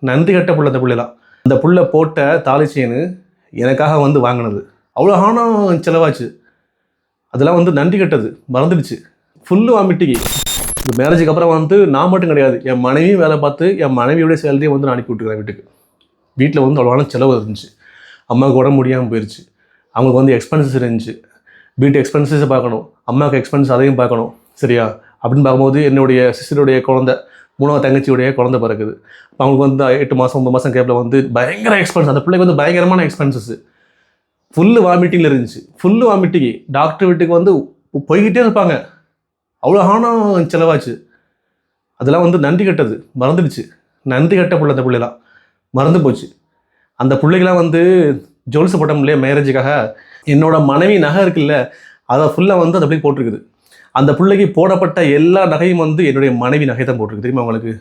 நன்றி கட்ட புள்ள அந்த புள்ளைலாம் அந்த புள்ள போட்ட தாலி செயின் எனக்காக வந்து வாங்கினது. அவ்வளோ ஆனம் செலவாச்சு. அதெல்லாம் வந்து நன்றி கட்டது. மறந்துடுச்சு. ஃபுல்லு வாமிட்டிக்கு. இந்த மேரேஜுக்கு அப்புறம் வந்து நான் மட்டும் கிடையாது. என் மனைவியும் வேலை பார்த்து என் மனைவியோட சேலரியை வந்து நான் அனுப்பி விட்டுக்கிறேன் வீட்டுக்கு. வீட்டில் வந்து அவ்வளோவான செலவு இருந்துச்சு. அம்மாவுக்கு உடம்பு முடியாமல் போயிடுச்சு அவங்களுக்கு வந்து எக்ஸ்பென்சஸ் இருந்துச்சு. வீட்டு எக்ஸ்பென்சஸை பார்க்கணும். அம்மாவுக்கு எக்ஸ்பென்ஸ் அதையும் பார்க்கணும். சரியா? அப்படின்னு பார்க்கும்போது என்னுடைய சிஸ்டருடைய குழந்த மூணாவது தங்கச்சியுடைய குழந்தை பிறக்குது. அவங்களுக்கு வந்து எட்டு மாதம் ஒன்பது மாதம் கேப்பில் வந்து பயங்கர எக்ஸ்பென்ஸ் அந்த பிள்ளைக்கு வந்து பயங்கரமான எக்ஸ்பென்சஸ் ஃபுல்லு வாமிட்டிங்கில் இருந்துச்சு. ஃபுல்லு வாமிட்டிங் டாக்டர் வீட்டுக்கு வந்து போய்கிட்டே இருப்பாங்க. அவ்வளோ ஆனம் செலவாச்சு. அதெல்லாம் வந்து நன்றி கட்டது. மறந்துடுச்சு. நன்றி கட்ட பிள்ளை அந்த பிள்ளைலாம் மறந்து போச்சு. அந்த பிள்ளைகளாம் வந்து ஜொல்ஸ் போட்டோம் இல்லையா மேரேஜுக்காக என்னோடய மனைவி நகை இருக்குல்ல அதை ஃபுல்லாக வந்து அந்த பிள்ளை போட்டிருக்குது. அந்த பிள்ளைக்கு போடப்பட்ட எல்லா நகையும் வந்து என்னுடைய மனைவி நகை தான் போட்டிருக்கு. தெரியுமா உங்களுக்கு?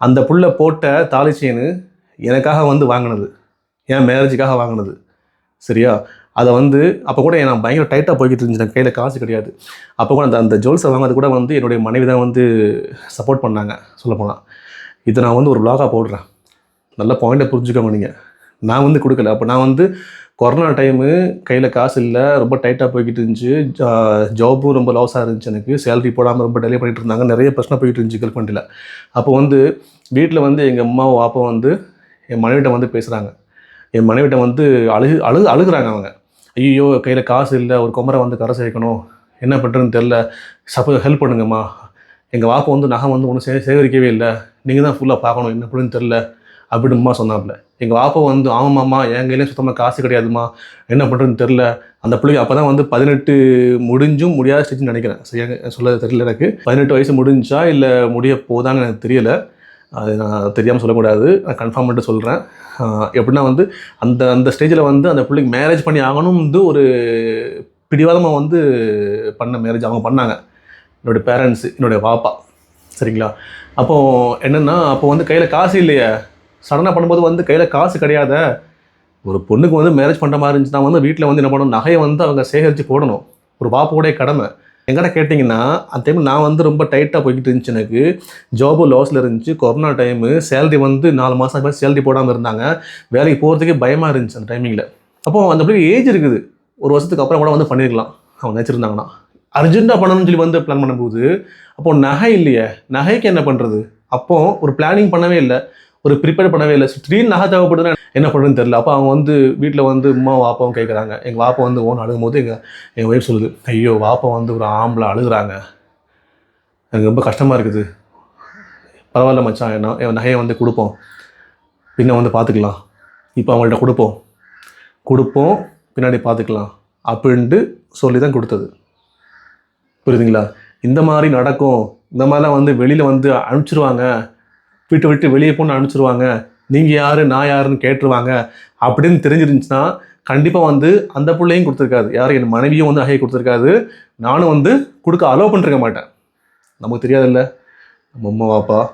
அந்த புள்ள போட்ட தாலி செயின் எனக்காக வந்து வாங்கினது. என் மேரேஜுக்காக வாங்கினது. சரியா? அதை வந்து அப்போ கூட நான் பயங்கர டைட்டாக போய்கிட்டு இருந்துச்சு. கையில் காசு கிடையாது. அப்போ கூட அந்த அந்த ஜுவல்ஸை வாங்கினது கூட வந்து என்னுடைய மனைவி தான் வந்து சப்போர்ட் பண்ணாங்க. சொல்லப்போனால் இதை நான் வந்து ஒரு vlog-ஆ போடுறேன். நல்ல பாயிண்ட்டை புரிஞ்சுக்கோங்க நீங்கள் நான் வந்து கொடுக்கல. அப்போ நான் வந்து கொரோனா டைமு கையில் காசு இல்லை ரொம்ப டைட்டாக போய்கிட்டு இருந்துச்சு. ஜாபும் ரொம்ப லாஸாக இருந்துச்சு எனக்கு. சேலரி போடாமல் ரொம்ப டெலே பண்ணிகிட்டு இருந்தாங்க. நிறைய பிரச்சனை போயிட்டு இருந்துச்சு கல்பண்டியில் அப்போ வந்து வீட்டில் வந்து எங்கள் அம்மாவும் அப்பா வந்து என் மனைவிட்ட வந்து பேசுகிறாங்க என் மனைவிட்ட வந்து அழுகு அழுகு அழுகுறாங்க அவங்க. ஐயோ கையில் காசு இல்லை ஒரு குமரை வந்து கரை சேர்க்கணும் என்ன பண்ணுறதுன்னு தெரில சப்போ ஹெல்ப் பண்ணுங்கம்மா. எங்கள் வாப்பை வந்து நகை வந்து ஒன்றும் சே சேகரிக்கவே இல்லை. நீங்கள் தான் ஃபுல்லாக பார்க்கணும் என்ன பண்ணுன்னு தெரில அப்படின்மா சொன்னாப்புல. எங்கள் வாப்பா வந்து ஆமாம்மா என் கையிலே சுத்தமாக காசு கிடையாதும்மா. என்ன பண்ணுறதுன்னு தெரில அந்த பிள்ளைங்க அப்போ தான் வந்து பதினெட்டு முடிஞ்சும் முடியாத ஸ்டேஜ்னு நினைக்கிறேன். சரியாக சொல்ல தெரியல எனக்கு. பதினெட்டு வயசு முடிஞ்சா இல்லை முடிய போதான்னு எனக்கு தெரியலை. அது நான் தெரியாமல் சொல்லக்கூடாது நான் கன்ஃபார்ம் பண்ணிட்டு சொல்கிறேன் எப்படின்னா வந்து அந்த அந்த ஸ்டேஜில் வந்து அந்த பிள்ளைக்கு மேரேஜ் பண்ணி ஆகணும் வந்து ஒரு பிடிவாதமாக வந்து பண்ண மேரேஜ் அவங்க பண்ணாங்க. என்னுடைய பேரண்ட்ஸு என்னுடைய பாப்பா சரிங்களா? அப்போது என்னென்னா அப்போ வந்து கையில் காசு இல்லையே. சடனாக பண்ணும்போது வந்து கையில் காசு கிடையாத ஒரு பொண்ணுக்கு வந்து மேரேஜ் பண்ணுற மாதிரி இருந்துச்சுன்னா வந்து வீட்டில் வந்து என்ன பண்ணணும்? நகையை வந்து அவங்க சேகரித்து போடணும். ஒரு பாப்போடைய கடமை. எங்கிட்ட கேட்டிங்கன்னா அந்த டைம் நான் வந்து ரொம்ப டைட்டாக போய்கிட்டு இருந்துச்சு எனக்கு. ஜாபு லாஸில் இருந்துச்சு. கொரோனா டைமு சேலரி வந்து நாலு மாதம் மாதிரி சேலரி போடாமல் இருந்தாங்க. வேலைக்கு போகிறதுக்கே பயமாக இருந்துச்சு அந்த டைமிங்கில் அப்போ அந்த பிள்ளைக்கு ஏஜ் இருக்குது. ஒரு வருஷத்துக்கு அப்புறம் கூட வந்து பண்ணியிருக்கலாம் அவங்க நினச்சிருந்தாங்கன்னா. அர்ஜென்ட்டாக பண்ணணும்னு சொல்லி வந்து பிளான் பண்ணும்போது அப்போது நகை இல்லையே. நகைக்கு என்ன பண்ணுறது அப்போது ஒரு பிளானிங் பண்ணவே இல்லை. ஒரு ப்ரிப்பேர் பண்ணவே இல்லை. திடீர்னு நகை தேவைப்படுதுன்னா என்ன பண்ணுறதுன்னு தெரியல. அப்போ அவங்க வந்து வீட்டில் வந்து அம்மா வாப்பாவும் கேட்குறாங்க எங்கள் வாப்பா வந்து ஓன் அழுகும்போது எங்கள் எங்கள் ஒய்ஃப் சொல்லுது ஐயோ வாப்பா வந்து ஒரு ஆம்பளை அழுகுறாங்க. எனக்கு ரொம்ப கஷ்டமாக இருக்குது. பரவாயில்ல மச்சான் என்ன என் நகையை வந்து கொடுப்போம். பின்ன வந்து பார்த்துக்கலாம் இப்போ அவங்கள்ட்ட கொடுப்போம். கொடுப்போம் பின்னாடி பார்த்துக்கலாம் அப்படின்ட்டு சொல்லி தான் கொடுத்தது. புரியுதுங்களா? இந்த மாதிரி நடக்கும். இந்த மாதிரிலாம் வந்து வெளியில் வந்து அனுப்பிச்சிருவாங்க. வீட்டை விட்டு வெளியே போன்னு அனுப்பிச்சிருவாங்க. நீங்கள் யார் நான் யாருன்னு கேட்டுருவாங்க. அப்படின்னு தெரிஞ்சிருந்துச்சுன்னா கண்டிப்பாக வந்து அந்த பிள்ளையும் கொடுத்துருக்காது. யாரும் என் மனைவியும் வந்து அகையை கொடுத்துருக்காது. நானும் வந்து கொடுக்க அலோவ் பண்ணிருக்க மாட்டேன். நமக்கு தெரியாதுல்ல. நம்ம அம்மா பாப்பா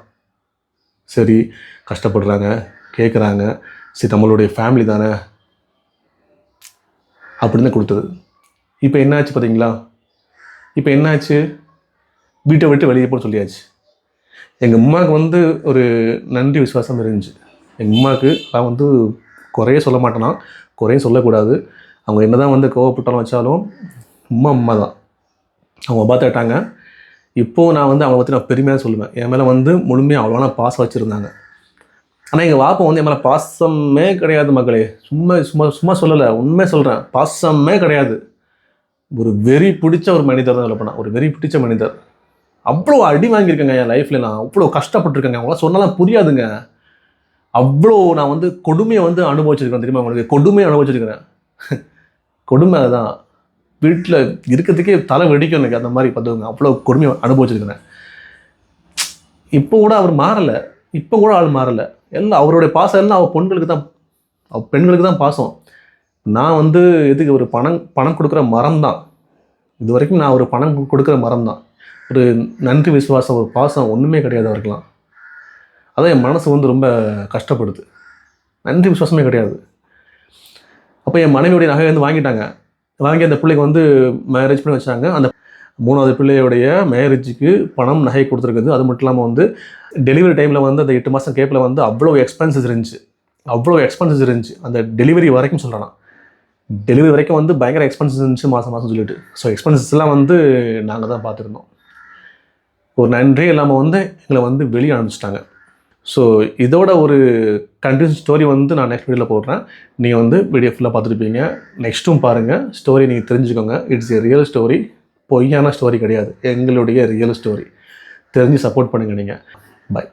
சரி கஷ்டப்படுறாங்க கேட்குறாங்க சரி நம்மளுடைய ஃபேமிலி தானே. அப்படின்னு கொடுத்தது. இப்போ என்னாச்சு பார்த்தீங்களா இப்போ என்னாச்சு? வீட்டை விட்டு வெளியே போக சொல்லியாச்சு. எங்கள் அம்மாவுக்கு வந்து ஒரு நன்றி விசுவாசம் இருந்துச்சு. எங்கள் அம்மாவுக்கு நான் வந்து குறைய சொல்ல மாட்டேனா? குறையும் சொல்லக்கூடாது. அவங்க என்ன தான் வந்து கோவப்பட்டாலும் வச்சாலும் அம்மா அம்மா தான். அவங்க பார்த்துட்டாங்க இப்போது நான் வந்து அவங்கள பற்றி நான் பெருமையாக சொல்லுவேன். என் மேலே வந்து முழுமையாக அவ்வளோனா பாசம் வச்சுருந்தாங்க. ஆனால் எங்கள் வாப்பா வந்து என் மேலே பாசமே கிடையாது மக்களே. சும்மா சும்மா சும்மா சொல்லலை. உண்மையாக சொல்கிறேன் பாசமே கிடையாது. ஒரு வெறி பிடிச்ச ஒரு மனிதர் தான் சொல்லப்போனா ஒரு வெறி பிடிச்ச மனிதர். அவ்வளோ அடி வாங்கியிருக்கேங்க என் லைஃப்பில் நான். அவ்வளோ கஷ்டப்பட்டுருக்கேங்க. அவங்களாம் சொன்னாலாம் புரியாதுங்க. அவ்வளோ நான் வந்து கொடுமையை வந்து அனுபவிச்சிருக்கேன் தெரியுமா உங்களுக்கு? கொடுமையை அனுபவிச்சிருக்கிறேன். கொடுமை அதுதான். வீட்டில் இருக்கிறதுக்கே தலை வெடிக்கும் எனக்கு அந்த மாதிரி பார்த்துக்கோங்க அவ்வளோ கொடுமையை அனுபவிச்சிருக்கிறேன். இப்போ கூட அவர் மாறலை. இப்போ கூட ஆள் மாறலை. எல்லாம் அவருடைய பாசம் எல்லாம் அவர் பெண்களுக்கு தான் அவள் பெண்களுக்கு தான் பாசம். நான் வந்து எதுக்கு ஒரு பணம் பணம் கொடுக்குற மரம் தான் இது வரைக்கும் நான் ஒரு பணம் கொடுக்குற மரம் தான் ஒரு நன்றி விசுவாசம் ஒரு பாசம் ஒன்றுமே கிடையாது அவருக்கெலாம் அதான் என் மனசு வந்து ரொம்ப கஷ்டப்படுது. நன்றி விசுவாசமே கிடையாது. அப்போ என் மனைவியுடைய நகை வந்து வாங்கிட்டாங்க. வாங்கி அந்த பிள்ளைக்கு வந்து மேரேஜ் பண்ணி வச்சாங்க. அந்த மூணாவது பிள்ளையோடைய மேரேஜுக்கு பணம் நகை கொடுத்துருக்குது அது மட்டும் இல்லாமல் வந்து டெலிவரி டைமில் வந்து அந்த எட்டு மாதம் கேப்பில் வந்து அவ்வளோ எக்ஸ்பென்சஸ் இருந்துச்சு. அவ்வளோ எக்ஸ்பென்சஸ் இருந்துச்சு. அந்த டெலிவரி வரைக்கும் சொல்கிறேன் டெலிவரி வரைக்கும் வந்து பயங்கர எக்ஸ்பென்சஸ் இருந்துச்சு மாதம் மாதம் சொல்லிட்டு. ஸோ எக்ஸ்பென்சஸ்லாம் வந்து நாங்கள் தான் பார்த்துருந்தோம். ஒரு நன்றி இல்லாமல் வந்து எங்களை வந்து வெளியே அனுப்பிச்சிட்டாங்க. ஸோ இதோட ஒரு கண்டினியூஸ் ஸ்டோரி வந்து நான் நெக்ஸ்ட் வீடியோவில் போடுறேன். நீங்கள் வந்து வீடியோ ஃபுல்லாக பார்த்துருப்பீங்க. நெக்ஸ்ட்டும் பாருங்கள் ஸ்டோரி நீங்கள் தெரிஞ்சுக்கோங்க. இட்ஸ் எ ரியல் ஸ்டோரி பொய்யான ஸ்டோரி கிடையாது. எங்களுடைய ரியல் ஸ்டோரி தெரிஞ்சு சப்போர்ட் பண்ணுங்கள் நீங்கள் பை